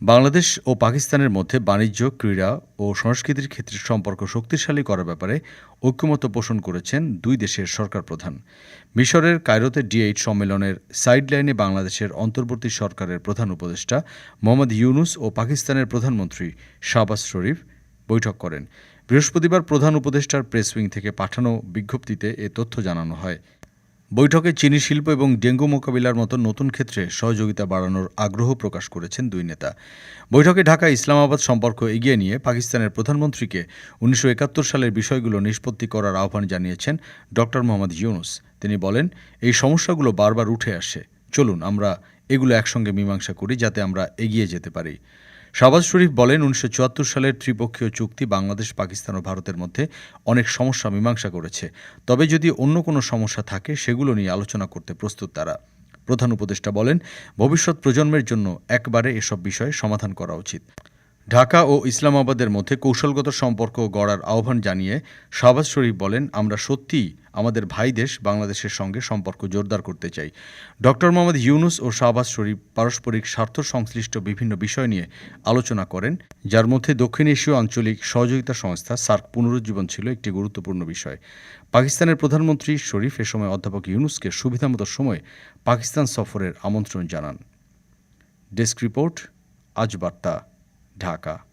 বাংলাদেশ ও পাকিস্তানের মধ্যে বাণিজ্য, ক্রীড়া ও সংস্কৃতির ক্ষেত্রে সম্পর্ক শক্তিশালী করার ব্যাপারে ঐক্যমত্য পোষণ করেছেন দুই দেশের সরকার প্রধান। মিশরের কায়রোতে ডিএইট সম্মেলনের সাইডলাইনে বাংলাদেশের অন্তর্বর্তী সরকারের প্রধান উপদেষ্টা মোহাম্মদ ইউনুস ও পাকিস্তানের প্রধানমন্ত্রী শাহবাজ শরীফ বৈঠক করেন। বৃহস্পতিবার প্রধান উপদেষ্টার প্রেস উইং থেকে পাঠানো বিজ্ঞপ্তিতে এ তথ্য জানানো হয়। বৈঠকে চিনি শিল্প এবং ডেঙ্গু মোকাবিলার মতো নতুন ক্ষেত্রে সহযোগিতা বাড়ানোর আগ্রহ প্রকাশ করেছেন দুই নেতা। বৈঠকে ঢাকা ইসলামাবাদ সম্পর্ক এগিয়ে নিয়ে পাকিস্তানের প্রধানমন্ত্রীকে উনিশশো একাত্তর সালের বিষয়গুলো নিষ্পত্তি করার আহ্বান জানিয়েছেন ড. মোহাম্মদ ইউনুস। তিনি বলেন, এই সমস্যাগুলো বারবার উঠে আসে। চলুন, আমরা এগুলো একসঙ্গে মীমাংসা করি যাতে আমরা এগিয়ে যেতে পারি। শাহবাজ শরীফ বলেন, উনিশশো চুয়াত্তর সালের ত্রিপক্ষীয় চুক্তি বাংলাদেশ, পাকিস্তান ও ভারতের মধ্যে অনেক সমস্যা, মীমাংসা করেছে। তবে যদি অন্য কোনো সমস্যা থাকে, সেগুলো নিয়ে আলোচনা করতে প্রস্তুত তারা। প্রধান উপদেষ্টা বলেন, ভবিষ্যৎ প্রজন্মের জন্য একবারে এসব বিষয়ে সমাধান করা উচিত। ঢাকা ও ইসলামাবাদের মধ্যে কৌশলগত সম্পর্ক গড়ার আহ্বান জানিয়ে শাহবাজ শরীফ বলেন, আমরা সত্যিই আমাদের ভাই দেশ বাংলাদেশের সঙ্গে সম্পর্ক জোরদার করতে চাই। ডক্টর মোহাম্মদ ইউনুস ও শাহবাজ শরীফ পারস্পরিক স্বার্থ সংশ্লিষ্ট বিভিন্ন বিষয় নিয়ে আলোচনা করেন, যার মধ্যে দক্ষিণ এশীয় আঞ্চলিক সহযোগিতা সংস্থা সার্ক পুনরুজ্জীবন ছিল একটি গুরুত্বপূর্ণ বিষয়। পাকিস্তানের প্রধানমন্ত্রী শরীফ এ সময় অধ্যাপক ইউনুসকে সুবিধামতো সময় পাকিস্তান সফরের আমন্ত্রণ জানান। ডেস্ক রিপোর্ট, আজ বার্তা। ঢাকা।